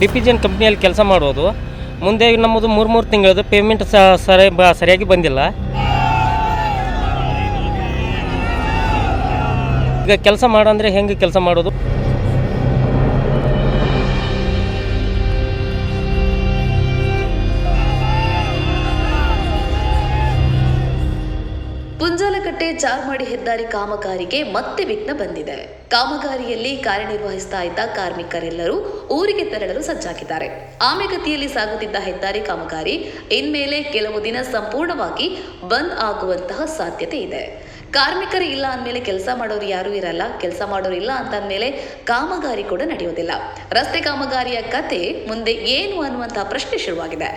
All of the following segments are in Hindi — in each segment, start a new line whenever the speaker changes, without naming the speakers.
ಡಿ ಪಿ ಜಿನ್ ಕಂಪ್ನಿಯಲ್ಲಿ ಕೆಲಸ ಮಾಡೋದು. ಮುಂದೆ ನಮ್ಮದು ಮೂರು ಮೂರು ತಿಂಗಳದು ಪೇಮೆಂಟ್ ಸರಿ ಸರಿಯಾಗಿ ಬಂದಿಲ್ಲ. ಈಗ ಕೆಲಸ ಮಾಡಂದ್ರೆ ಹೆಂಗೆ ಕೆಲಸ ಮಾಡೋದು?
ಚಾರ್ಮಾಡಿ ಹೆದ್ದಾರಿ ಕಾಮಗಾರಿಗೆ ಮತ್ತೆ ವಿಘ್ನ ಬಂದಿದೆ. ಕಾಮಗಾರಿಯಲ್ಲಿ ಕಾರ್ಯನಿರ್ವಹಿಸ್ತಾ ಇದ್ದ ಕಾರ್ಮಿಕರೆಲ್ಲರೂ ಊರಿಗೆ ತೆರಳಲು ಸಜ್ಜಾಗಿದ್ದಾರೆ. ಆಮೆಗತಿಯಲ್ಲಿ ಸಾಗುತ್ತಿದ್ದ ಹೆದ್ದಾರಿ ಕಾಮಗಾರಿ ಇನ್ಮೇಲೆ ಕೆಲವು ದಿನ ಸಂಪೂರ್ಣವಾಗಿ ಬಂದ್ ಆಗುವಂತಹ ಸಾಧ್ಯತೆ ಇದೆ. ಕಾರ್ಮಿಕರು ಇಲ್ಲ ಅಂದಮೇಲೆ ಕೆಲಸ ಮಾಡೋರು ಯಾರೂ ಇರಲ್ಲ, ಕೆಲಸ ಮಾಡೋರು ಇಲ್ಲ ಅಂತ ಅಂದಮೇಲೆ ಕಾಮಗಾರಿ ಕೂಡ ನಡೆಯೋದಿಲ್ಲ. ರಸ್ತೆ ಕಾಮಗಾರಿಯ ಕತೆ ಮುಂದೆ ಏನು ಅನ್ನುವಂತಹ ಪ್ರಶ್ನೆ ಶುರುವಾಗಿದೆ.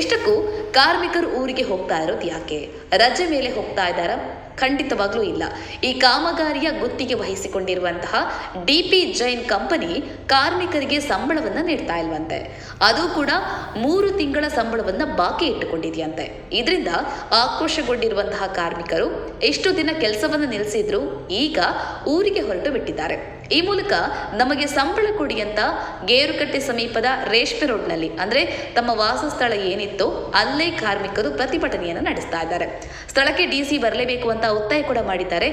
ಇಷ್ಟಕ್ಕೂ ಕಾರ್ಮಿಕರು ಊರಿಗೆ ಹೋಗ್ತಾ ಇರೋದು ಯಾಕೆ? ರಜೆ ಮೇಲೆ ಹೋಗ್ತಾ ಇದ್ದಾರ? ಖಂಡಿತವಾಗ್ಲೂ ಇಲ್ಲ. ಈ ಕಾಮಗಾರಿಯ ಗುತ್ತಿಗೆ ವಹಿಸಿಕೊಂಡಿರುವಂತಹ ಡಿ ಪಿ ಜೈನ್ ಕಂಪನಿ ಕಾರ್ಮಿಕರಿಗೆ ಸಂಬಳವನ್ನ ನೀಡ್ತಾ ಇಲ್ವಂತೆ. ಅದು ಕೂಡ ಮೂರು ತಿಂಗಳ ಸಂಬಳವನ್ನ ಬಾಕಿ ಇಟ್ಟುಕೊಂಡಿದೆಯಂತೆ. ಇದರಿಂದ ಆಕ್ರೋಶಗೊಂಡಿರುವಂತಹ ಕಾರ್ಮಿಕರು ಎಷ್ಟು ದಿನ ಕೆಲಸವನ್ನ ನಿಲ್ಲಿಸಿದ್ರು ಈಗ ಊರಿಗೆ ಹೊರಟು ಬಿಟ್ಟಿದ್ದಾರೆ. ಈ ಮೂಲಕ ನಮಗೆ ಸಂಬಳ ಕೊಡಿ ಅಂತ ಗೇರುಕಟ್ಟೆ ಸಮೀಪದ ರೇಷ್ಮೆ ರೋಡ್ನಲ್ಲಿ, ಅಂದ್ರೆ ತಮ್ಮ ವಾಸಸ್ಥಳ ಏನಿತ್ತು ಅಲ್ಲೇ ಕಾರ್ಮಿಕರು ಪ್ರತಿಭಟನೆಯನ್ನು ನಡೆಸ್ತಾ ಇದ್ದಾರೆ. ಸ್ಥಳಕ್ಕೆ ಡಿಸಿ ಬರಲೇಬೇಕು ಅಂತ ಒತ್ತಾಯ ಕೂಡ ಮಾಡಿದ್ದಾರೆ.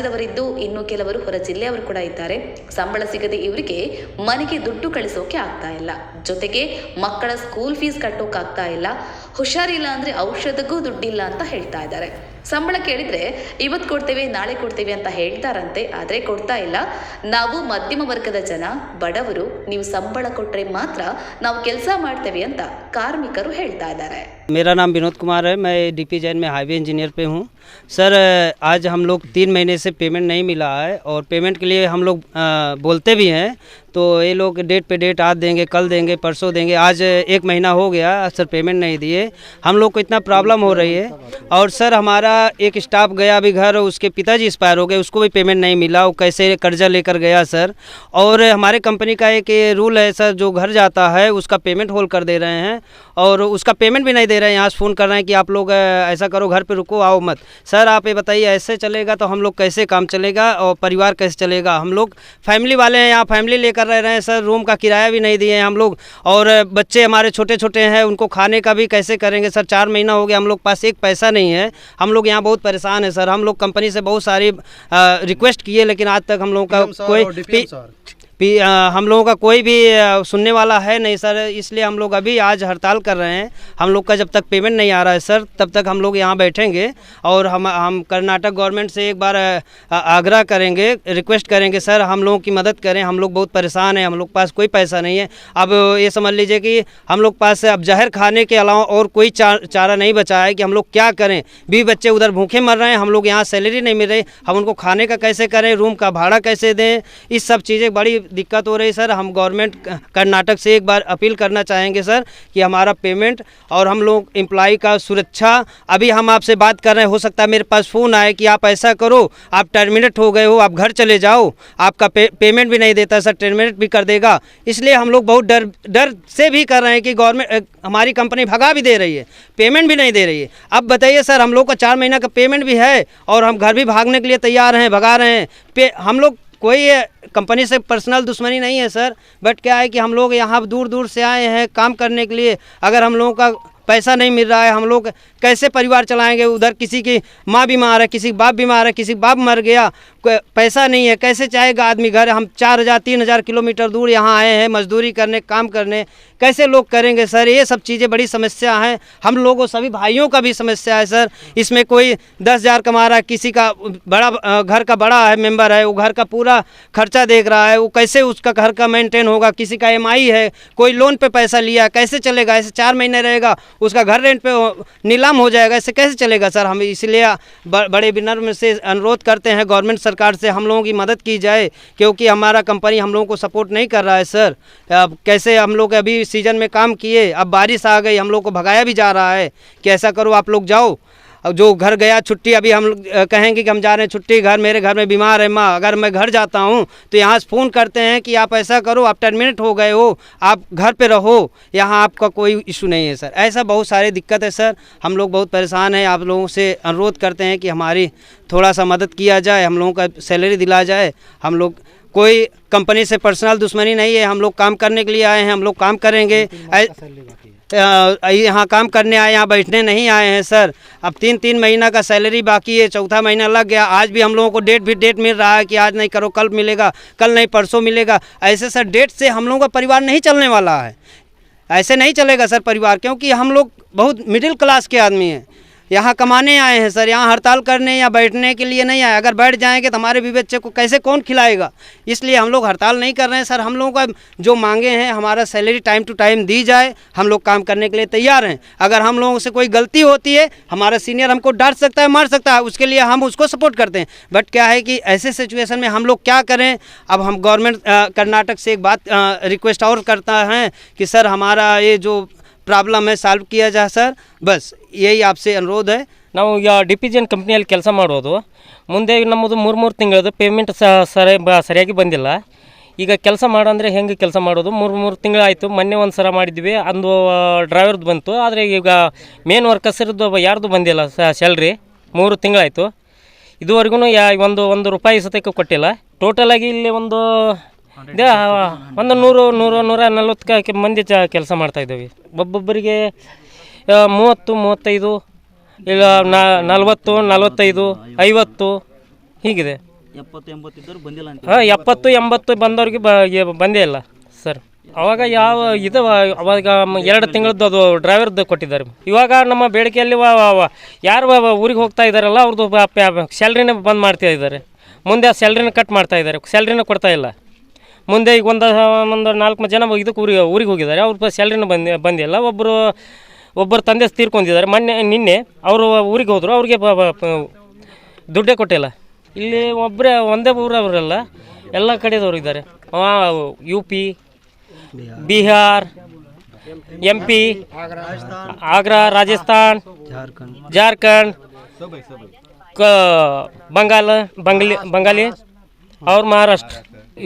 ರಾಜ್ಯದವರಿದ್ದು ಇನ್ನು ಕೆಲವರು ಹೊರ ಜಿಲ್ಲೆಯವರು ಕೂಡ ಇದ್ದಾರೆ. ಸಂಬಳ ಸಿಗದೆ ಇವರಿಗೆ ಮನೆಗೆ ದುಡ್ಡು ಕಳಿಸೋಕೆ ಆಗ್ತಾ ಇಲ್ಲ. ಜೊತೆಗೆ ಮಕ್ಕಳ ಸ್ಕೂಲ್ ಫೀಸ್ ಕಟ್ಟೋಕಾಗ್ತಾ ಇಲ್ಲ. ಹುಷಾರಿಲ್ಲ ಅಂದ್ರೆ ಔಷಧಕ್ಕೂ ದುಡ್ಡಿಲ್ಲ ಅಂತ ಹೇಳ್ತಾ ಇದ್ದಾರೆ. ಸಂಬಳ ಕೇಳಿದ್ರೆ ಇವತ್ತು ಕೊಡ್ತೇವೆ, ನಾಳೆ ಕೊಡ್ತೇವೆ ಅಂತ ಹೇಳ್ತಾರಂತೆ. ಆದ್ರೆ ಕೊಡ್ತಾ ಇಲ್ಲ. ನಾವು ಮಧ್ಯಮ ವರ್ಗದ ಜನ, ಬಡವರು, ನೀವು ಸಂಬಳ ಕೊಟ್ಟರೆ ಮಾತ್ರ ನಾವು ಕೆಲಸ ಮಾಡ್ತೇವೆ ಅಂತ ಕಾರ್ಮಿಕರು ಹೇಳ್ತಾ ಇದ್ದಾರೆ.
ಮೇರಾ ನಾಮ ವಿನೋದ್ ಕುಮಾರ್ ಮೈ ಡಿ ಪಿ ಜೈನ್ ಮೈ ಹೈವೇ ಇಂಜಿನಿಯರ್ ಪೇ सर, आज हम लोग तीन महीने से पेमेंट नहीं मिला है और पेमेंट के लिए हम लोग बोलते भी हैं। तो ये लोग डेट पे डेट आज देंगे, कल देंगे, परसों देंगे। आज एक महीना हो गया, सर पेमेंट नहीं दिए। हम लोग को इतना प्रॉब्लम हो रही है। और सर, हमारा एक स्टाफ गया अभी घर, उसके पिताजी एक्सपायर हो गए, उसको भी पेमेंट नहीं मिला। वो कैसे कर्जा लेकर गया सर? और हमारे कंपनी का एक रूल है सर, जो घर जाता है, उसका पेमेंट होल्ड कर दे रहे हैं। और उसका पेमेंट भी नहीं दे रहे हैं। यहाँ से फ़ोन कर रहे हैं कि आप लोग ऐसा करो, घर पर रुको, आओ मत। सर आप ये बताइए ऐसे चलेगा तो हम लोग कैसे काम चलेगा और परिवार कैसे चलेगा? हम लोग फैमिली वाले हैं यहाँ फैमिली लेकर रह रहे हैं सर रूम का किराया भी नहीं दिए हैं हम लोग और बच्चे हमारे छोटे छोटे हैं उनको खाने का भी कैसे करेंगे? सर चार महीना हो गया हम लोग पास एक पैसा नहीं है। हम लोग यहाँ बहुत परेशान है सर हम लोग कंपनी से बहुत सारी रिक्वेस्ट किए लेकिन आज तक हम लोगों का कोई हम लोगों का कोई भी सुनने वाला है नहीं, सर, इसलिए हम लोग अभी आज हड़ताल कर रहे हैं। हम लोग का जब तक पेमेंट नहीं आ रहा है, सर, तब तक हम लोग यहाँ बैठेंगे और हम हम कर्नाटक गवर्नमेंट से एक बार आग्रह करेंगे रिक्वेस्ट करेंगे, सर, हम लोगों की मदद करें। हम लोग बहुत परेशान हैं, हम लोग पास कोई पैसा नहीं है। अब ये समझ लीजिए कि हम लोग पास अब जहर खाने के अलावा और कोई चारा नहीं बचा है कि हम लोग क्या करें। भी बच्चे उधर भूखे मर रहे हैं, हम लोग यहाँ सैलरी नहीं मिल रही। हम उनको खाने का कैसे करें रूम का भाड़ा कैसे दें? इस सब चीज़ें बड़ी दिक्कत हो रही सर। हम गवर्नमेंट कर्नाटक से एक बार अपील करना चाहेंगे सर कि हमारा पेमेंट और हम लोग एम्प्लॉय का सुरक्षा अभी हम आपसे बात कर रहे हैं हो सकता है मेरे पास फ़ोन आए कि आप ऐसा करो आप टर्मिनेट हो गए हो आप घर चले जाओ आपका पे, पेमेंट भी नहीं देता सर टर्मिनेट भी कर देगा। इसलिए हम लोग बहुत डर डर से भी कर रहे हैं कि गवर्नमेंट हमारी कंपनी भगा भी दे रही है पेमेंट भी नहीं दे रही है। अब बताइए सर हम लोग का चार महीना का पेमेंट भी है और हम घर भी भागने के लिए तैयार हैं भगा रहे हैं। पे हम लोग कोई कंपनी से पर्सनल दुश्मनी नहीं है सर बट क्या है कि हम लोग यहाँ दूर दूर से आए हैं काम करने के लिए। अगर हम लोगों का पैसा नहीं मिल रहा है, हम लोग कैसे परिवार चलाएँगे? उधर किसी की माँ बीमार है, किसी बाप बीमार है, किसी बाप मर गया। पैसा नहीं है, कैसे चाहेगा आदमी घर? हम चार हज़ार, तीन हज़ार किलोमीटर दूर यहाँ आए हैं, मजदूरी करने, काम करने। कैसे लोग करेंगे सर? ये सब चीज़ें बड़ी समस्या हैं। हम लोगों, सभी भाइयों का भी समस्या है सर। इसमें कोई दस हज़ार कमा रहा है, किसी का बड़ा घर का बड़ा है, मेंबर है, वो घर का पूरा खर्चा देख रहा है। वो कैसे उसका घर का मेंटेन होगा? किसी का एमआई है, कोई लोन पर पैसा लिया, कैसे चलेगा? ऐसे चार महीने रहेगा, उसका घर रेंट पर नीलाम हो जाएगा, ऐसे कैसे चलेगा सर? हम इसलिए बड़े विनम्र से अनुरोध करते हैं गवर्नमेंट सरकार से हम लोगों की मदद की जाए, क्योंकि हमारा कंपनी हम लोगों को सपोर्ट नहीं कर रहा है सर अब कैसे हम लोग अभी सीज़न में काम किए, अब बारिश आ गई, हम लोग को भगाया भी जा रहा है, कि ऐसा करो आप लोग जाओ। अब जो घर गया छुट्टी अभी हम कहेंगे कि हम जा रहे हैं छुट्टी घर मेरे घर में बीमार है माँ अगर मैं घर जाता हूँ तो यहाँ से फ़ोन करते हैं कि आप ऐसा करो आप टर्मिनेट हो गए हो आप घर पे रहो यहाँ आपका कोई इशू नहीं है सर। ऐसा बहुत सारी दिक्कत है सर। हम लोग बहुत परेशान हैं आप लोगों से अनुरोध करते हैं कि हमारी थोड़ा सा मदद किया जाए हम लोगों का सैलरी दिला जाए। हम लोग कोई कंपनी से पर्सनल दुश्मनी नहीं है हम लोग काम करने के लिए आए हैं हम लोग काम करेंगे। यहाँ काम करने आए, यहाँ बैठने नहीं आए हैं, सर। अब तीन तीन महीना का सैलरी बाकी है, चौथा महीना लग गया। आज भी हम लोगों को डेट भी डेट मिल रहा है कि आज नहीं करो, कल मिलेगा, कल नहीं, परसों मिलेगा। ऐसे सर, डेट से हम लोगों का परिवार नहीं चलने वाला है। ऐसे नहीं चलेगा सर, परिवार, क्योंकि हम लोग बहुत मिडिल क्लास के आदमी हैं। यहाँ कमाने आए हैं, सर। यहाँ हड़ताल करने या बैठने के लिए नहीं आए। अगर बैठ जाएँगे तो हमारे भी बच्चे को कैसे कौन खिलाएगा? इसलिए हम लोग हड़ताल नहीं कर रहे हैं, सर। हम लोगों का जो मांगे हैं, हमारा सैलरी टाइम टू टाइम दी जाए। हम लोग काम करने के लिए तैयार हैं। अगर हम लोगों से कोई गलती होती है, हमारा सीनियर हमको डांट सकता है, मार सकता है। उसके लिए हम उसको सपोर्ट करते हैं। बट क्या है कि ऐसे सिचुएसन में हम लोग क्या करें? अब हम गवर्नमेंट कर्नाटक से एक बात रिक्वेस्ट और करता है कि, सर, हमारा ये जो प्रॉब्लम है सॉल्व किया जाए सर बस यही आपसे अनुरोध है
ನಾವು ಈಗ ಡಿ ಪಿ ಜಿ ಎನ್ ಕಂಪ್ನಿಯಲ್ಲಿ ಕೆಲಸ ಮಾಡೋದು ಮುಂದೆ ನಮ್ಮದು ಮೂರು ಮೂರು ತಿಂಗಳದು ಪೇಮೆಂಟ್ ಸರಿ ಬ ಸರಿಯಾಗಿ ಬಂದಿಲ್ಲ ಈಗ ಕೆಲಸ ಮಾಡಂದರೆ ಹೆಂಗೆ ಕೆಲಸ ಮಾಡೋದು ಮೂರು ಮೂರು ತಿಂಗಳಾಯಿತು ಮೊನ್ನೆ ಒಂದು ಸಲ ಮಾಡಿದ್ವಿ ಅಂದು ಡ್ರೈವರ್ದು ಬಂತು ಆದರೆ ಈಗ ಮೇನ್ ವರ್ಕರ್ಸರದ್ದು ಯಾರ್ದು ಬಂದಿಲ್ಲ ಸ್ಯಾಲ್ರಿ ಮೂರು ತಿಂಗಳಾಯಿತು ಇದುವರೆಗೂ ಯಾ ಒಂದು ಒಂದು ರೂಪಾಯಿ ಸತಕ್ಕೆ ಕೊಟ್ಟಿಲ್ಲ ಟೋಟಲಾಗಿ ಇಲ್ಲಿ ಒಂದು ಒಂದು ನೂರು ನೂರು ನೂರ ನಲ್ವತ್ತು ಕ- ಮಂದಿ ಚ ಕೆಲಸ ಮಾಡ್ತಾಯಿದ್ದೇವೆ ಒಬ್ಬೊಬ್ಬರಿಗೆ ಮೂವತ್ತು ಮೂವತ್ತೈದು ಇಲ್ಲ ನಲ್ವತ್ತು ನಲ್ವತ್ತೈದು ಐವತ್ತು ಹೀಗಿದೆ. ಹಾಂ ಎಪ್ಪತ್ತು ಎಂಬತ್ತು ಬಂದವ್ರಿಗೆ ಬ ಬಂದೇ ಇಲ್ಲ ಸರ್. ಅವಾಗ ಯಾವ ಇದು ಅವಾಗ ಎರಡು ತಿಂಗಳದ್ದು ಅದು ಡ್ರೈವರ್ದು ಕೊಟ್ಟಿದ್ದಾರೆ. ಇವಾಗ ನಮ್ಮ ಬೇಡಿಕೆಯಲ್ಲಿ ಯಾರು ಊರಿಗೆ ಹೋಗ್ತಾ ಇದ್ದಾರಲ್ಲ ಅವ್ರದ್ದು ಸ್ಯಾಲ್ರಿನೇ ಬಂದ್ ಮಾಡ್ತಾ ಇದ್ದಾರೆ. ಮುಂದೆ ಆ ಸ್ಯಾಲ್ರಿನ ಕಟ್ ಮಾಡ್ತಾ ಇದ್ದಾರೆ. ಸ್ಯಾಲ್ರಿನ ಕೊಡ್ತಾ ಇಲ್ಲ. ಮುಂದೆ ಈಗ ಒಂದು ಒಂದು ನಾಲ್ಕು ಜನ ಇದಕ್ಕೆ ಊರಿಗೆ ಊರಿಗೆ ಹೋಗಿದ್ದಾರೆ. ಅವ್ರ ಸ್ಯಾಲ್ರಿನ ಬಂದಿ, ಬಂದಿಲ್ಲ. ಒಬ್ಬರು ಒಬ್ಬರು ತಂದೆ ತೀರ್ಕೊಂಡಿದ್ದಾರೆ ಮೊನ್ನೆ, ನಿನ್ನೆ ಅವರು ಊರಿಗೆ ಹೋದರು. ಅವ್ರಿಗೆ ದುಡ್ಡೇ ಕೊಟ್ಟಿಲ್ಲ. ಇಲ್ಲಿ ಒಬ್ಬರೇ ಒಂದೇ ಊರವರೆಲ್ಲ, ಎಲ್ಲ ಕಡೆದವ್ರು ಇದ್ದಾರೆ. U P Bihar M P Agra
Rajasthan
Jharkhand ಕ ಬಂಗಾಲ ಬಂಗ್ಲಿ ಬಂಗಾಲಿ ಅವ್ರ ಮಹಾರಾಷ್ಟ್ರ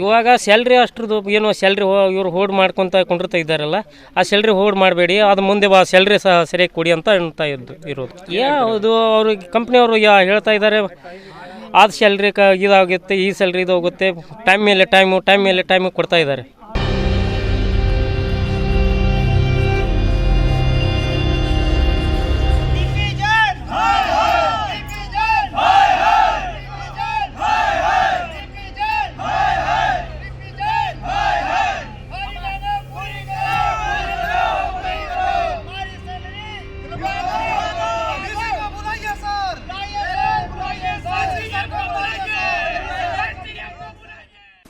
ಇವಾಗ ಸ್ಯಾಲ್ರಿ ಅಷ್ಟ್ರದ್ದು ಏನು ಸ್ಯಾಲ್ರಿ ಇವ್ರು ಹೋಲ್ಡ್ ಮಾಡ್ಕೊತ ಕೊಂಡಿರ್ತಾ ಇದ್ದಾರಲ್ಲ, ಆ ಸ್ಯಾಲ್ರಿ ಹೋಲ್ಡ್ ಮಾಡಬೇಡಿ, ಅದು ಮುಂದೆ ಬಾ ಸ್ಯಾಲ್ರಿ ಸಹ ಸರಿಯಾಗಿ ಕೊಡಿ ಅಂತ ಅಂತ ಇದ್ದು ಇರೋದು. ಯಾವುದು ಅವರು ಕಂಪ್ನಿಯವರು ಯಾ ಹೇಳ್ತಾ ಇದ್ದಾರೆ, ಆದ ಸ್ಯಾಲ್ರಿ ಕ ಇದಾಗುತ್ತೆ, ಈ ಸ್ಯಾಲ್ರಿ ಇದಾಗುತ್ತೆ ಟೈಮ್ ಮೇಲೆ ಟೈಮು ಟೈಮ್ ಮೇಲೆ ಟೈಮು ಕೊಡ್ತಾ ಇದ್ದಾರೆ.